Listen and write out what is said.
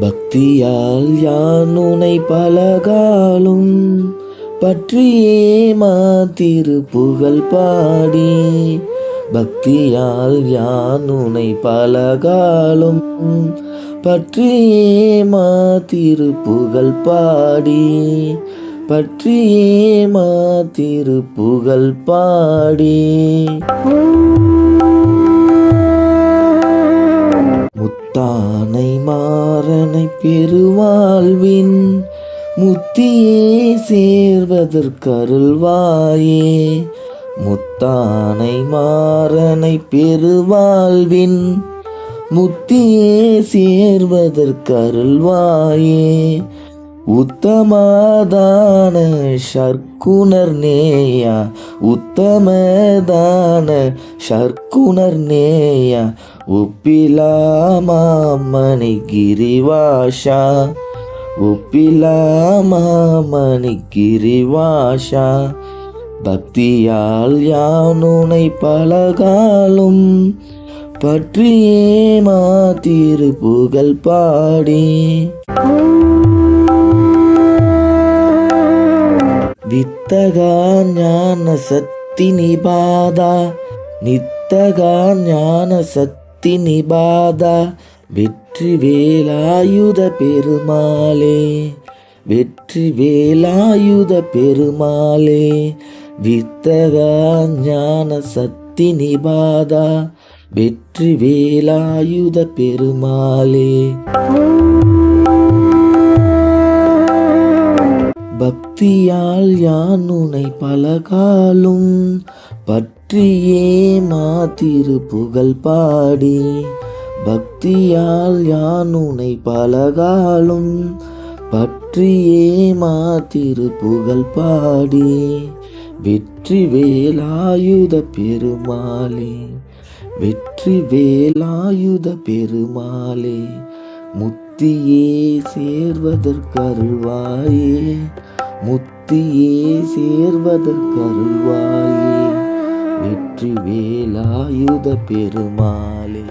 பக்தியால் யான் உனை பலகாலும் பற்றியே மாத்திரு புகழ் பாடி. பக்தியால் யான் உனை பலகாலும் பற்றியே மாத்திரு புகழ் பாடி. பற்றியே மாத்திரு புகழ் பாடி. முத்தானை மாறனை பெருவாழ்வின் முத்தியே சேர்வதற்கருள்வாயே முத்தானை மாறனை பெருவாழ்வின் முத்தியே சேர்வதற்கருள்வாயே உத்தமதான ஷர்க்குணர் நேயா உத்தமதான ஷர்க்குணர் நேயா உப்பிலாமாமணி கிரிவாஷா உப்பிலாமாமணி கிரிவாஷா பக்தியால் யானுனை பலகாலும் பற்றியே மாத்திரு புகழ் பாடி. வித்தகா ஞான சக்தி நிபாதா. நித்தகா ஞான சக்தி நிபாதா. வெற்றி வேலாயுத பெருமாளே. வெற்றி வேலாயுத பெருமாளே. வித்தகா ஞான சக்தி நிபாதா. வெற்றி வேலாயுத பெருமாளே. பக்தியால் யான் உனை பலகாலும் பற்றியே மாத்திரு புகழ் பாடி. பக்தியால் யான் உனை பலகாலும் பற்றியே மாத்திரு புகழ் பாடி. வெற்றி வேலாயுத பெருமாளே. வெற்றி வேலாயுத பெருமாளே முத்தியே சேர்வதற்கருள்வாயே முத்தியே சேர்வதற்கருள்வாயே வெற்றி வேலாயுத பெருமாளே.